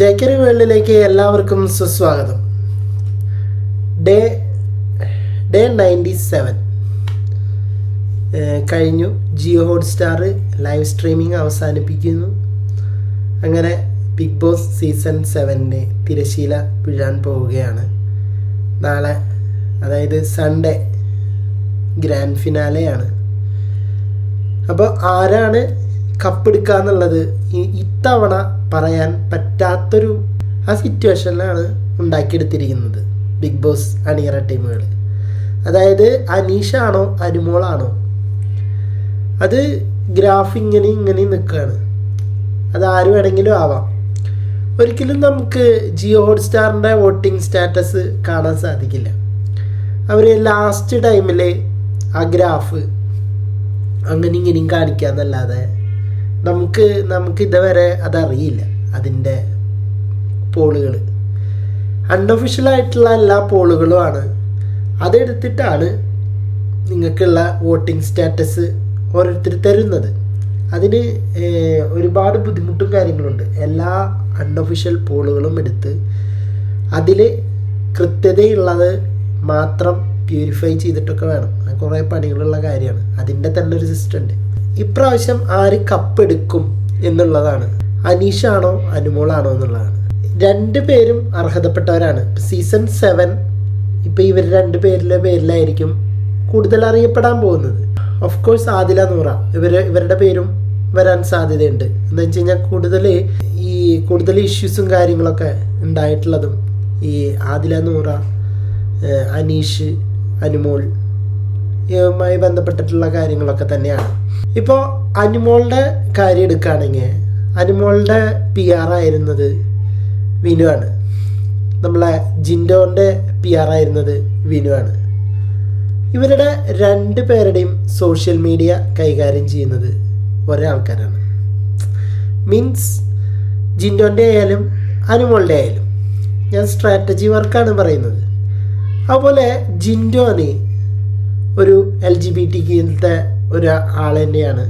ജയക്കരി വേൾഡിലേക്ക് എല്ലാവർക്കും സുസ്വാഗതം. Day day ninety seven. കഴിഞ്ഞു. ജിയോ ഹോട്ട്സ്റ്റാർ ലൈവ് സ്ട്രീമിംഗ് അവസാനിപ്പിക്കുന്നു. അങ്ങനെ ബിഗ് ബോസ് സീസൺ സെവന്റെ തിരശീല പിഴാൻ പോവുകയാണ്. നാളെ അതായത് സൺഡേ ഗ്രാൻഡ് ഫിനാലെയാണ് അപ്പോൾ ആരാണ് കപ്പെടുക്കുക എന്നുള്ളത് ഇത്തവണ പറയാൻ പറ്റാത്തൊരു ആ സിറ്റുവേഷനിലാണ് ഉണ്ടാക്കിയെടുത്തിരിക്കുന്നത് ബിഗ് ബോസ് അണിയറ ടീമുകൾ അതായത് അനീഷാണോ അനുമോളാണോ അത് ഗ്രാഫ് ഇങ്ങനെ ഇങ്ങനെ നിൽക്കുകയാണ് അത് ആര് വേണമെങ്കിലും ആവാം. ഒരിക്കലും നമുക്ക് ജിയോ ഹോട്ട്സ്റ്റാറിന്റെ വോട്ടിംഗ് സ്റ്റാറ്റസ് കാണാൻ സാധിക്കില്ല. അവർ ലാസ്റ്റ് ടൈമിൽ ആ ഗ്രാഫ് അങ്ങനെ ഇങ്ങനെയും കാണിക്കാന്നല്ലാതെ നമുക്ക് നമുക്ക് ഇതുവരെ അതറിയില്ല അതിന്റെ പോളുകൾ അൺഒഫീഷ്യലായിട്ടുള്ള എല്ലാ പോളുകളുമാണ്. അതെടുത്തിട്ടാണ് നിങ്ങൾക്കുള്ള വോട്ടിംഗ് സ്റ്റാറ്റസ് ഓരോരുത്തർ തരുന്നത്. അതിന് ഒരുപാട് ബുദ്ധിമുട്ടും കാര്യങ്ങളുണ്ട്. എല്ലാ അൺഒഫീഷ്യൽ പോളുകളും എടുത്ത് അതിൽ കൃത്യതയുള്ളത് മാത്രം പ്യൂരിഫൈ ചെയ്തിട്ടൊക്കെ വേണം. കുറേ പണികളുള്ള കാര്യമാണ്. അതിന്റെ തന്നെ ഒരു സിസ്റ്റം ഉണ്ട്. ഇപ്രാവശ്യം ആര് കപ്പെടുക്കും എന്നുള്ളതാണ്. അനീഷാണോ അനുമോളാണോ എന്നുള്ളതാണ്. രണ്ട് പേരും അർഹതപ്പെട്ടവരാണ്. സീസൺ സെവൻ ഇപ്പം ഇവർ രണ്ട് പേരിലെ പേരിലായിരിക്കും കൂടുതൽ അറിയപ്പെടാൻ പോകുന്നത്. Of course Adila Noora. ഇവർ ഇവരുടെ പേരും വരാൻ സാധ്യതയുണ്ട്. എന്ന് വെച്ച് കഴിഞ്ഞാൽ കൂടുതൽ ഈ കൂടുതൽ ഇഷ്യൂസും കാര്യങ്ങളൊക്കെ ഉണ്ടായിട്ടുള്ളതും ഈ ആദില നൂറ അനീഷ് അനുമോൾ ഇതുമായി ബന്ധപ്പെട്ടിട്ടുള്ള കാര്യങ്ങളൊക്കെ തന്നെയാണ്. ഇപ്പോൾ അനുമോളുടെ കാര്യം എടുക്കുകയാണെങ്കിൽ അനുമോളുടെ പി ആർ ആയിരുന്നത് വിനുവാണ് നമ്മളെ ജിൻഡോന്റെ പി ആർ ആയിരുന്നത് വിനുവാണ് ഇവരുടെ രണ്ട് പേരുടെയും സോഷ്യൽ മീഡിയ കൈകാര്യം ചെയ്യുന്നത് ഒരേ ആൾക്കാരാണ് മീൻസ് ജിൻഡോന്റെ ആയാലും അനുമോളുടെ ആയാലും. ഞാൻ സ്ട്രാറ്റജി വർക്കാണ് പറയുന്നത്. അതുപോലെ ജിൻഡോന് ഒരു എൽ ജി ബി ടിക്കിലത്തെ ഒരു തന്നെയാണ്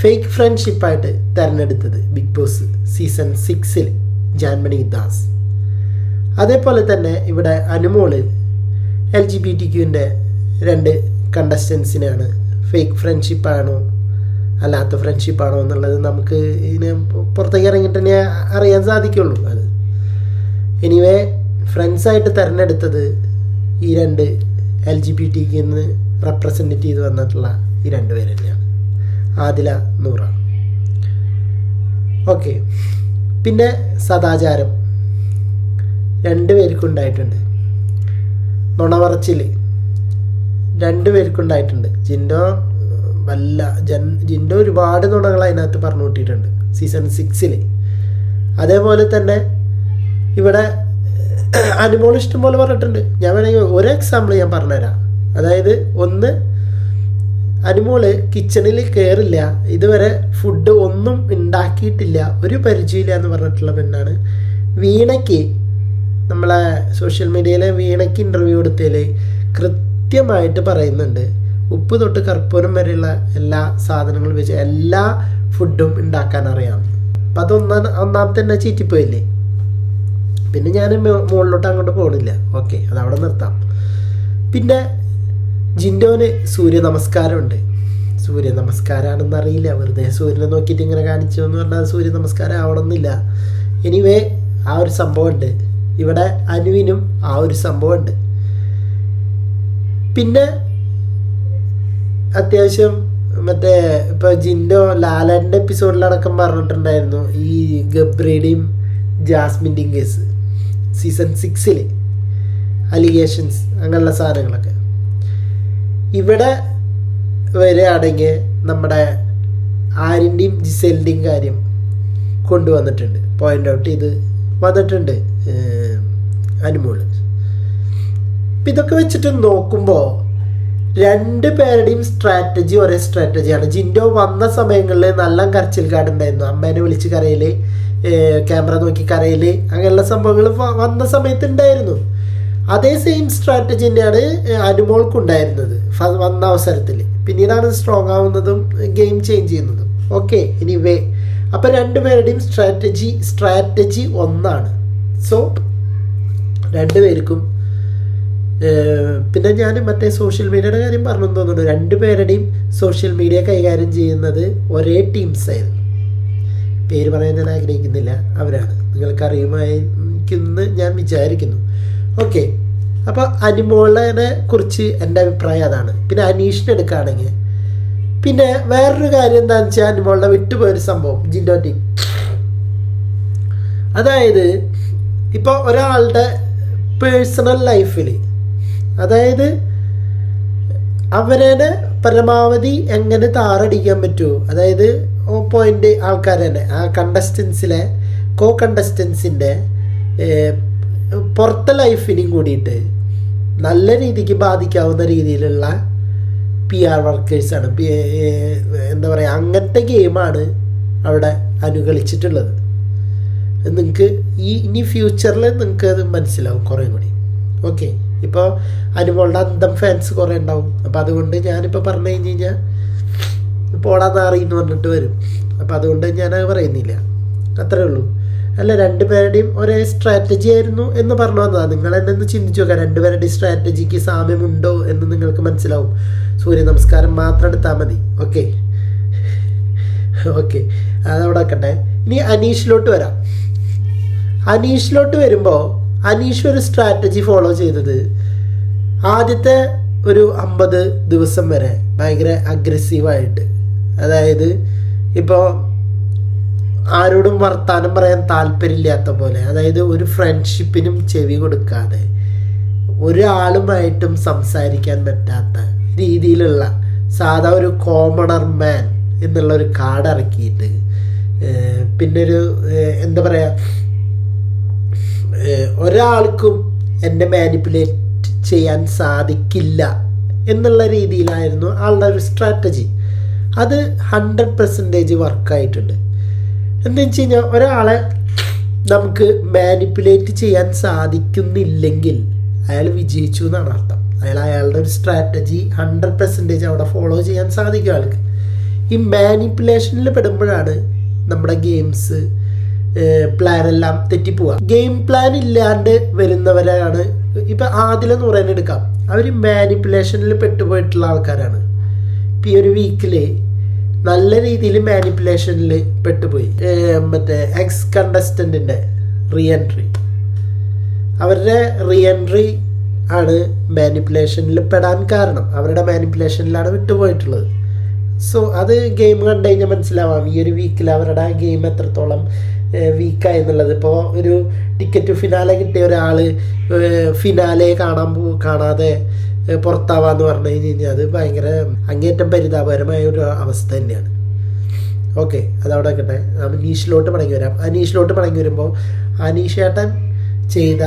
ഫേക്ക് ഫ്രണ്ട്ഷിപ്പായിട്ട് തിരഞ്ഞെടുത്തത് ബിഗ് ബോസ് സീസൺ സിക്സിൽ ജാൻമണി ദാസ്. അതേപോലെ തന്നെ ഇവിടെ Anumol L G B T ക്യുവിന്റെ രണ്ട് കണ്ടസ്റ്റൻസിനാണ് ഫേക്ക് ഫ്രണ്ട്ഷിപ്പാണോ അല്ലാത്ത ഫ്രണ്ട്ഷിപ്പാണോ എന്നുള്ളത് നമുക്ക് ഇതിന് പുറത്തേക്ക് ഇറങ്ങിയിട്ട് തന്നെ അറിയാൻ സാധിക്കുള്ളൂ അത്. എനിവേ ഫ്രണ്ട്സായിട്ട് തിരഞ്ഞെടുത്തത് ഈ രണ്ട് എൽ ജി ബി ടിക്ക് റെപ്രസെന്റ് ചെയ്ത് വന്നിട്ടുള്ള ഈ രണ്ട് പേര് തന്നെയാണ് ആദില നൂറ. ഓക്കെ. പിന്നെ സദാചാരം. രണ്ട് പേർക്കുണ്ടായിട്ടുണ്ട് നുണവറച്ചിൽ രണ്ട് പേർക്കുണ്ടായിട്ടുണ്ട് ജിൻഡോ വല്ല ജൻ ജിൻഡോ ഒരുപാട് നുണകൾ അതിനകത്ത് പറഞ്ഞു കൂട്ടിയിട്ടുണ്ട്. സീസൺ സിക്സിൽ അതേപോലെ തന്നെ ഇവിടെ അനുമോൾ പോലെ പറഞ്ഞിട്ടുണ്ട്. ഞാൻ വേണമെങ്കിൽ ഒരു എക്സാമ്പിൾ ഞാൻ പറഞ്ഞുതരാം. അതായത് ഒന്ന് അനുമോൾ കിച്ചണിൽ കയറില്ല ഇതുവരെ ഫുഡ് ഒന്നും ഉണ്ടാക്കിയിട്ടില്ല ഒരു പരിചയമില്ല എന്ന് പറഞ്ഞിട്ടുള്ള പെണ്ണാണ്. വീണയ്ക്ക് നമ്മളെ സോഷ്യൽ മീഡിയയിലെ വീണയ്ക്ക് ഇന്റർവ്യൂ കൊടുത്തതിൽ കൃത്യമായിട്ട് പറയുന്നുണ്ട്. ഉപ്പ് തൊട്ട് കർപ്പൂരം വരെയുള്ള എല്ലാ സാധനങ്ങളും വെച്ച് എല്ലാ ഫുഡും ഉണ്ടാക്കാൻ അറിയാം. അപ്പം അതൊന്നാം ഒന്നാമത്തെ തന്നെ ചീറ്റിപ്പോയില്ലേ? പിന്നെ ഞാൻ മുകളിലോട്ട് അങ്ങോട്ട് പോകണില്ല ഓക്കെ അതവിടെ നിർത്താം. പിന്നെ ജിൻഡോന് സൂര്യ നമസ്കാരമുണ്ട്. സൂര്യ നമസ്കാരമാണെന്ന് അറിയില്ല. വെറുതെ സൂര്യനെ നോക്കിയിട്ട് ഇങ്ങനെ കാണിച്ചു എന്ന് പറഞ്ഞാൽ സൂര്യ നമസ്കാരം ആവണമെന്നില്ല എനിവേ ആ ഒരു സംഭവമുണ്ട്. ഇവിടെ അനുവിനും ആ ഒരു സംഭവമുണ്ട്. പിന്നെ അത്യാവശ്യം മറ്റേ ഇപ്പൊ ജിൻഡോ ലാലന്റെ എപ്പിസോഡിലടക്കം പറഞ്ഞിട്ടുണ്ടായിരുന്നു ഈ ഗബ്രിയുടെയും ജാസ്മിന്റെയും കേസ് സീസൺ സിക്സിൽ അലിഗേഷൻസ് അങ്ങനെയുള്ള സാധനങ്ങളൊക്കെ. ഇവിടെ വരികയാണെങ്കിൽ നമ്മുടെ ആരിന്റെയും ജിസലിന്റെയും കാര്യം കൊണ്ടുവന്നിട്ടുണ്ട്. പോയിന്റ് ഔട്ട് ഇത് വന്നിട്ടുണ്ട് അനുമോൾ. അപ്പം ഇതൊക്കെ വെച്ചിട്ട് നോക്കുമ്പോൾ രണ്ട് പേരുടെയും സ്ട്രാറ്റജി ഒരേ സ്ട്രാറ്റജിയാണ് ജിൻഡോ വന്ന സമയങ്ങളിൽ നല്ല കരച്ചിൽ കാടുണ്ടായിരുന്നു. അമ്മേനെ വിളിച്ച് കരയിൽ ക്യാമറ നോക്കി കരയിൽ അങ്ങനെയുള്ള സംഭവങ്ങൾ വന്ന സമയത്ത് ഉണ്ടായിരുന്നു. അതേ സെയിം സ്ട്രാറ്റജി തന്നെയാണ് അനുമോൾക്കുണ്ടായിരുന്നത്. വന്ന അവസരത്തിൽ പിന്നീടാണ് സ്ട്രോങ് ആവുന്നതും ഗെയിം ചേഞ്ച് ചെയ്യുന്നതും. ഓക്കെ ഇനി വേ അപ്പം രണ്ടുപേരുടെയും സ്ട്രാറ്റജി സ്ട്രാറ്റജി ഒന്നാണ്. സോ രണ്ടുപേർക്കും പിന്നെ ഞാൻ മറ്റേ സോഷ്യൽ മീഡിയയുടെ കാര്യം പറഞ്ഞു തോന്നുന്നു. രണ്ടുപേരുടെയും സോഷ്യൽ മീഡിയ കൈകാര്യം ചെയ്യുന്നത് ഒരേ ടീംസ് ആയിരുന്നു. പേര് പറയാൻ ഞാൻ ആഗ്രഹിക്കുന്നില്ല. അവരാണ്. നിങ്ങൾക്ക് അറിയുമായിരിക്കുമെന്ന് ഞാൻ വിചാരിക്കുന്നു. ഓക്കെ അപ്പോൾ അനിമോളനെ കുറിച്ച് എന്റെ അഭിപ്രായം അതാണ്. പിന്നെ അനീഷിനെ എടുക്കുകയാണെങ്കിൽ പിന്നെ വേറൊരു കാര്യം എന്താണെന്ന് വെച്ചാൽ അനിമോളുടെ വിട്ടുപോയൊരു സംഭവം ജിൻഡോറ്റി അതായത് ഇപ്പോൾ ഒരാളുടെ പേഴ്സണൽ ലൈഫിൽ അതായത് അവരെ പരമാവധി എങ്ങനെ താറടിക്കാൻ പറ്റുമോ അതായത് പോയിന്റ് ആൾക്കാർ തന്നെ ആ കണ്ടസ്റ്റൻസിലെ കോ കണ്ടസ്റ്റൻസിന്റെ പുറത്തെ ലൈഫിനും കൂടിയിട്ട് നല്ല രീതിക്ക് ബാധിക്കാവുന്ന രീതിയിലുള്ള പി ആർ വർക്കേഴ്സാണ് എന്താ പറയുക അങ്ങനത്തെ ഗെയിമാണ് അവിടെ അനുകളിച്ചിട്ടുള്ളത്. നിങ്ങൾക്ക് ഈ ഇനി ഫ്യൂച്ചറിൽ നിങ്ങൾക്ക് അത് മനസ്സിലാവും കുറേ കൂടി. ഓക്കെ ഇപ്പോൾ അനുമോളുടെ അന്തം ഫാൻസ് കുറേ ഉണ്ടാവും. അപ്പോൾ അതുകൊണ്ട് ഞാനിപ്പോൾ പറഞ്ഞു കഴിഞ്ഞ് കഴിഞ്ഞാൽ പോടാന്ന് അറിയുന്നു പറഞ്ഞിട്ട് വരും. അപ്പോൾ അതുകൊണ്ട് ഞാനത് പറയുന്നില്ല. അത്രേ ഉള്ളൂ. അല്ല രണ്ടുപേരുടെയും ഒരേ സ്ട്രാറ്റജി ആയിരുന്നു എന്ന് പറഞ്ഞു വന്നതാണ് നിങ്ങൾ എന്നെ ഒന്ന് ചിന്തിച്ചു നോക്കാം. രണ്ടുപേരുടെയും സ്ട്രാറ്റജിക്ക് സാമ്യമുണ്ടോ എന്ന് നിങ്ങൾക്ക് മനസ്സിലാവും. സൂര്യ നമസ്കാരം മാത്രം എടുത്താൽ മതി. ഓക്കെ ഓക്കെ അതവിടെ വെക്കട്ടെ. ഇനി അനീഷിലോട്ട് വരാം. അനീഷിലോട്ട് വരുമ്പോൾ അനീഷ് ഒരു സ്ട്രാറ്റജി ഫോളോ ചെയ്തത് ആദ്യത്തെ ഒരു അമ്പത് ദിവസം വരെ ഭയങ്കര അഗ്രസീവായിട്ട് അതായത് ഇപ്പോൾ ആരോടും വർത്താനം പറയാൻ താല്പര്യമില്ലാത്ത പോലെ. അതായത് ഒരു ഫ്രണ്ട്ഷിപ്പിനും ചെവി കൊടുക്കാതെ ഒരാളുമായിട്ടും സംസാരിക്കാൻ പറ്റാത്ത രീതിയിലുള്ള സാധാ ഒരു കോമണർ മാൻ എന്നുള്ള ഒരു കാർഡ് ഇറക്കിയിട്ട് ഒരു എന്താ പറയുക ഒരാൾക്കും എന്നെ മാനിപ്പുലേറ്റ് ചെയ്യാൻ സാധിക്കില്ല എന്നുള്ള രീതിയിലായിരുന്നു ആളുടെ ഒരു സ്ട്രാറ്റജി അത് ഹൺഡ്രഡ് പെർസെന്റേജ് വർക്കായിട്ടുണ്ട് എന്താ വെച്ച് കഴിഞ്ഞാൽ ഒരാളെ നമുക്ക് മാനിപ്പുലേറ്റ് ചെയ്യാൻ സാധിക്കുന്നില്ലെങ്കിൽ അയാൾ വിജയിച്ചു എന്നാണ് അർത്ഥം. അയാൾ അയാളുടെ ഒരു സ്ട്രാറ്റജി ഹൺഡ്രഡ് പെർസെന്റേജ് അവിടെ ഫോളോ ചെയ്യാൻ സാധിക്കും ആൾക്ക് ഈ മാനിപ്പുലേഷനിൽ പെടുമ്പോഴാണ് നമ്മുടെ ഗെയിംസ് പ്ലാനെല്ലാം തെറ്റിപ്പോവുക. ഗെയിം പ്ലാൻ ഇല്ലാണ്ട് വരുന്നവരാണ് ഇപ്പം ആദിലെന്ന് പറയാൻ എടുക്കാം. അവർ മാനിപ്പുലേഷനിൽ പെട്ടുപോയിട്ടുള്ള ആൾക്കാരാണ്. ഇപ്പം ഈ ഒരു വീക്കിൽ നല്ല രീതിയിൽ മാനിപ്പുലേഷനിൽ പെട്ടുപോയി. മറ്റേ എക്സ് കണ്ടസ്റ്റന്റിന്റെ റീ എൻട്രി അവരുടെ റീ എൻട്രി ആണ് മാനിപ്പുലേഷനിൽ പെടാൻ കാരണം. അവരുടെ മാനിപ്പുലേഷനിലാണ് വിട്ടുപോയിട്ടുള്ളത്. സോ അത് ഗെയിം കണ്ടു കഴിഞ്ഞാൽ മനസ്സിലാവാം. ഈ ഒരു വീക്കിൽ അവരുടെ ഗെയിം എത്രത്തോളം വീക്കായി എന്നുള്ളത് ഇപ്പോൾ ഒരു ടിക്കറ്റ് ഫിനാലെ കിട്ടിയ ഒരാൾ ഫിനാലെ കാണാൻ പോ കാണാതെ പുറത്താവാന്ന് പറഞ്ഞു കഴിഞ്ഞ് കഴിഞ്ഞാൽ അത് ഭയങ്കര അങ്ങേറ്റം പരിതാപകരമായ ഒരു അവസ്ഥ തന്നെയാണ്. ഓക്കെ അതവിടെ കിട്ടെ അനീഷിലോട്ട് മടങ്ങി വരാം. അനീഷിലോട്ട് മടങ്ങി വരുമ്പോൾ അനീഷേട്ടൻ ചെയ്ത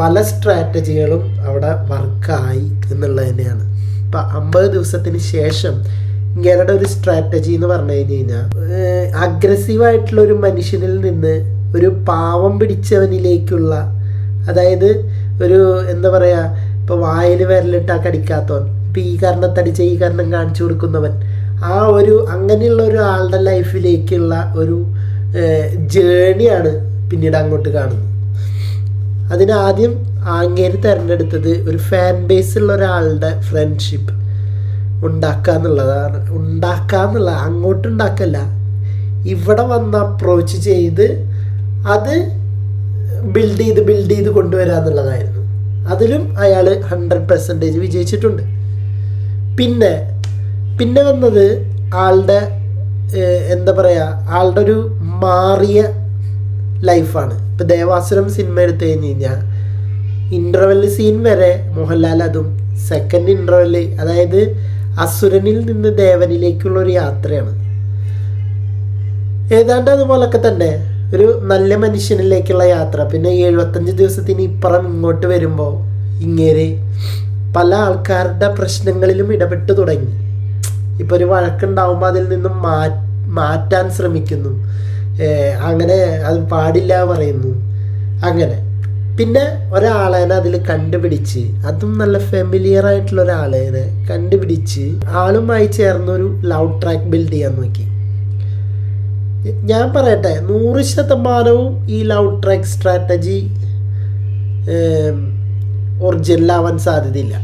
പല സ്ട്രാറ്റജികളും അവിടെ വർക്കായി എന്നുള്ളത് തന്നെയാണ്. ഇപ്പം അമ്പത് ദിവസത്തിന് ശേഷം ഇങ്ങനെയുടെ ഒരു സ്ട്രാറ്റജി എന്ന് പറഞ്ഞു കഴിഞ്ഞ് കഴിഞ്ഞാൽ അഗ്രസീവായിട്ടുള്ള ഒരു മനുഷ്യനിൽ നിന്ന് ഒരു പാവം പിടിച്ചവനിലേക്കുള്ള അതായത് ഒരു എന്താ പറയുക ഇപ്പോൾ വായിൽ വിരലിട്ടാ കടിക്കാത്തവൻ. ഇപ്പം ഈ കാരണത്തടിച്ച ഈ കാരണം കാണിച്ചു കൊടുക്കുന്നവൻ. ആ ഒരു അങ്ങനെയുള്ള ഒരു ആളുടെ ലൈഫിലേക്കുള്ള ഒരു ജേണിയാണ് പിന്നീട് അങ്ങോട്ട് കാണുന്നത്. അതിനാദ്യം ആങ്ങേര് തിരഞ്ഞെടുത്തത് ഒരു ഫാൻ ബേസ് ഉള്ള ഒരാളുടെ ഫ്രണ്ട്ഷിപ്പ് ഉണ്ടാക്കുക എന്നുള്ളതാണ്. ഉണ്ടാക്കുക എന്നുള്ള അങ്ങോട്ട് ഉണ്ടാക്കല്ല ഇവിടെ വന്ന് അപ്രോച്ച് ചെയ്ത് അത് ബിൽഡ് ചെയ്ത് ബിൽഡ് ചെയ്ത് കൊണ്ടുവരിക എന്നുള്ളതായിരുന്നു. അതിലും അയാൾ ഹൺഡ്രഡ് പെർസെന്റേജ് വിജയിച്ചിട്ടുണ്ട്. പിന്നെ പിന്നെ വന്നത് ആളുടെ എന്താ പറയുക ആളുടെ ഒരു മാറിയ ലൈഫാണ്. ഇപ്പം ദേവാസുരം സിനിമ എടുത്തു കഴിഞ്ഞ് കഴിഞ്ഞാൽ ഇന്റർവെൽ സീൻ വരെ മോഹൻലാൽ അതും സെക്കൻഡ് ഇന്റർവെൽ അതായത് അസുരനിൽ നിന്ന് ദേവനിലേക്കുള്ള ഒരു യാത്രയാണ്. ഏതാണ്ട് അതുപോലൊക്കെ തന്നെ ഒരു നല്ല മനുഷ്യനിലേക്കുള്ള യാത്ര. പിന്നെ എഴുപത്തഞ്ച് ദിവസത്തിന് ഇപ്പുറം ഇങ്ങോട്ട് വരുമ്പോൾ ഇങ്ങേര് പല ആൾക്കാരുടെ പ്രശ്നങ്ങളിലും ഇടപെട്ട് തുടങ്ങി. ഇപ്പോൾ ഒരു വഴക്കുണ്ടാവുമ്പോൾ അതിൽ നിന്നും മാറ്റാൻ ശ്രമിക്കുന്നു. അങ്ങനെ അത് പാടില്ല പറയുന്നു. അങ്ങനെ. പിന്നെ ഒരാളേനെ അതിൽ കണ്ടുപിടിച്ച് അതും നല്ല ഫെമിലിയർ ആയിട്ടുള്ള ഒരാളേനെ കണ്ടുപിടിച്ച് ആളുമായി ചേർന്നൊരു ലൗഡ് ട്രാക്ക് ബിൽഡ് ചെയ്യാൻ നോക്കി. ഞാൻ പറയട്ടെ നൂറ് ശതമാനവും ഈ ലവ് ട്രാക്ക് സ്ട്രാറ്റജി ഒറിജിനലാവാൻ സാധ്യതയില്ല.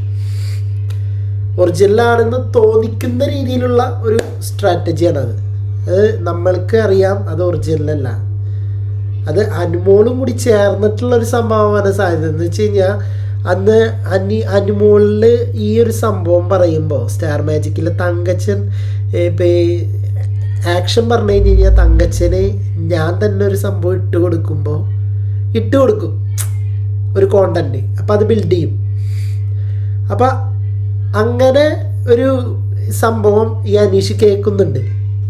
ഒറിജിനലാണെന്ന് തോന്നിക്കുന്ന രീതിയിലുള്ള ഒരു സ്ട്രാറ്റജിയാണത് അത് നമ്മൾക്ക് അറിയാം അത് ഒറിജിനലല്ല അത് അനുമോളും കൂടി ചേർന്നിട്ടുള്ള ഒരു സംഭവമാണ് സാധ്യത. എന്ന് വെച്ച് കഴിഞ്ഞാൽ അന്ന് അനി അനുമോളിൽ ഈ ഒരു സംഭവം പറയുമ്പോൾ സ്റ്റാർ മാജിക്കിലെ തങ്കച്ചൻ ഇപ്പം ആക്ഷൻ പറഞ്ഞു കഴിഞ്ഞ് കഴിഞ്ഞാൽ തങ്കച്ചന് ഞാൻ തന്നെ ഒരു സംഭവം ഇട്ട് കൊടുക്കുമ്പോൾ ഇട്ട് കൊടുക്കും. ഒരു കോണ്ടന്റ് അപ്പം അത് ബിൽഡ് ചെയ്യും. അപ്പം അങ്ങനെ ഒരു സംഭവം ഈ അനീഷ് കേൾക്കുന്നുണ്ട്.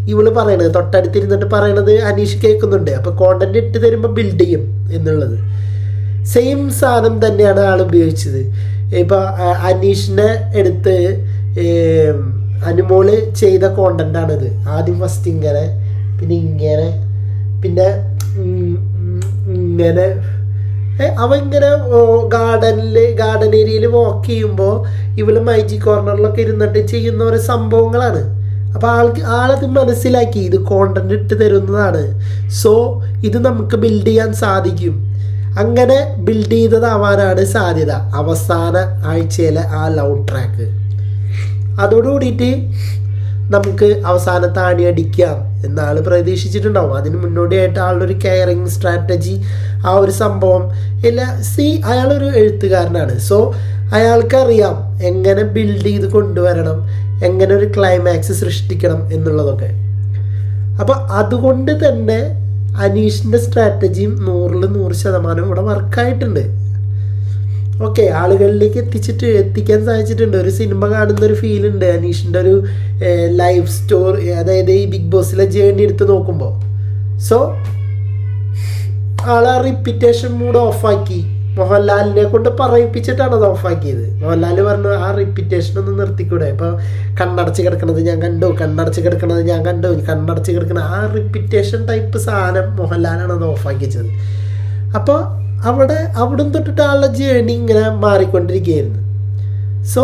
ഇവൾ പറയണത് തൊട്ടടുത്തിരുന്നിട്ട് പറയണത് അനീഷ് കേൾക്കുന്നുണ്ട്. അപ്പോൾ കോണ്ടന്റ് ഇട്ട് തരുമ്പോൾ ബിൽഡ് ചെയ്യും എന്നുള്ളത്. സെയിം സാധനം തന്നെയാണ് ആൾ ഉപയോഗിച്ചത്. ഇപ്പോൾ അനീഷിനെ എടുത്ത് അനുമോൾ ചെയ്ത കോണ്ടന്റ് ആണിത്. ആദ്യം ഫസ്റ്റ് ഇങ്ങനെ പിന്നെ ഇങ്ങനെ പിന്നെ ഇങ്ങനെ. അവ ഇങ്ങനെ ഗാർഡനിൽ ഗാർഡൻ ഏരിയയിൽ വാക്ക് ചെയ്യുമ്പോൾ ഇവൾ മൈജി കോർണറിലൊക്കെ ഇരുന്നിട്ട് ചെയ്യുന്ന ഓരോ സംഭവങ്ങളാണ്. അപ്പോൾ ആൾക്ക് ആളത് മനസ്സിലാക്കി ഇത് കോണ്ടന്റ് ഇട്ട് തരുന്നതാണ്. സോ ഇത് നമുക്ക് ബിൽഡ് ചെയ്യാൻ സാധിക്കും. അങ്ങനെ ബിൽഡ് ചെയ്തതാവാനാണ് സാധ്യത. അവസാന ആഴ്ചയിലെ ആ ലവ് ട്രാക്ക് അതോടുകൂടിയിട്ട് നമുക്ക് അവസാനത്തെ ആണി അടിക്കാം എന്നാൾ പ്രതീക്ഷിച്ചിട്ടുണ്ടാവും. അതിന് മുന്നോടിയായിട്ട് ആളുടെ ഒരു കെയറിങ് സ്ട്രാറ്റജി ആ ഒരു സംഭവം എല്ലാ സി അയാളൊരു എഴുത്തുകാരനാണ്. സോ അയാൾക്കറിയാം എങ്ങനെ ബിൽഡ് ചെയ്ത് കൊണ്ടുവരണം എങ്ങനെ ഒരു ക്ലൈമാക്സ് സൃഷ്ടിക്കണം എന്നുള്ളതൊക്കെ. അപ്പോൾ അതുകൊണ്ട് തന്നെ അനീഷിന്റെ സ്ട്രാറ്റജിയും നൂറിൽ നൂറ് ശതമാനം ഇവിടെ വർക്കായിട്ടുണ്ട് ഓക്കെ ആളുകളിലേക്ക് എത്തിച്ചിട്ട് എത്തിക്കാൻ സാധിച്ചിട്ടുണ്ട്. ഒരു സിനിമ കാണുന്ന ഒരു ഫീൽ ഉണ്ട്. അനീഷിന്റെ ഒരു ലൈഫ് സ്റ്റോറി അതായത് ഈ ബിഗ് ബോസിലെ ജേണി എടുത്ത് നോക്കുമ്പോൾ സോ ആ റിപ്പീറ്റേഷൻ മൂഡ് ഓഫാക്കി മോഹൻലാലിനെ കൊണ്ട് പറയിപ്പിച്ചിട്ടാണ് അത് ഓഫാക്കിയത് മോഹൻലാൽ പറഞ്ഞു ആ റിപ്പീറ്റേഷൻ ഒന്ന് നിർത്തിക്കൂടെ? ഇപ്പോൾ കണ്ണടച്ച് കിടക്കണത് ഞാൻ കണ്ടു. കണ്ണടച്ച് കിടക്കണത് ഞാൻ കണ്ടു. കണ്ണടച്ച് കിടക്കണ ആ റിപ്പീറ്റേഷൻ ടൈപ്പ് സാധനം മോഹൻലാലാണ് അത് ഓഫാക്കിച്ചത് അപ്പോൾ അവിടെ അവിടം തൊട്ടിട്ട് ആളുടെ ജേണി ഇങ്ങനെ മാറിക്കൊണ്ടിരിക്കുകയായിരുന്നു. സോ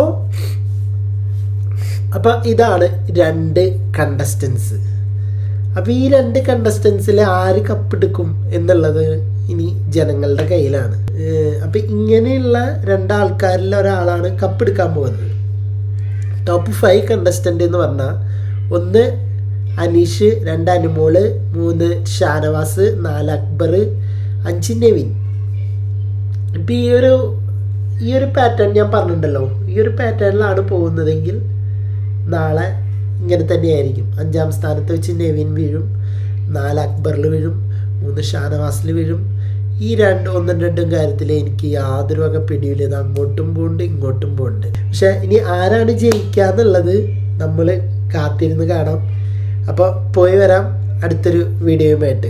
അപ്പം ഇതാണ് രണ്ട് കണ്ടസ്റ്റൻസ് അപ്പോൾ ഈ രണ്ട് കണ്ടസ്റ്റൻസിൽ ആര് കപ്പെടുക്കും എന്നുള്ളത് ഇനി ജനങ്ങളുടെ കയ്യിലാണ്. അപ്പം ഇങ്ങനെയുള്ള രണ്ടാൾക്കാരിൽ ഒരാളാണ് കപ്പെടുക്കാൻ പോകുന്നത്. ടോപ്പ് ഫൈവ് കണ്ടസ്റ്റന്റ് എന്ന് പറഞ്ഞാൽ ഒന്ന് അനീഷ് രണ്ട് അനുമോൾ മൂന്ന് ഷാനവാസ് നാല് അക്ബർ അഞ്ച് നെവിൻ. ഇപ്പം ഈ ഒരു ഈ ഒരു പാറ്റേൺ ഞാൻ പറഞ്ഞിട്ടുണ്ടല്ലോ. ഈ ഒരു പാറ്റേണിലാണ് പോകുന്നതെങ്കിൽ നാളെ ഇങ്ങനെ തന്നെയായിരിക്കും. അഞ്ചാം സ്ഥാനത്ത് വെച്ച് നെവിൻ വീഴും നാല് അക്ബറിൽ വീഴും മൂന്ന് ഷാനവാസിൽ വീഴും. ഈ രണ്ട് ഒന്നും രണ്ടും കാര്യത്തിൽ എനിക്ക് യാതൊരു വക പിടിയില്ല ഇത് അങ്ങോട്ടും പോകുന്നുണ്ട് ഇങ്ങോട്ടും പോകുന്നുണ്ട് പക്ഷെ ഇനി ആരാണ് ജയിക്കുക എന്നുള്ളത് നമ്മൾ കാത്തിരുന്ന് കാണാം. അപ്പോൾ പോയി വരാം. അടുത്തൊരു വീഡിയോയുമായിട്ട്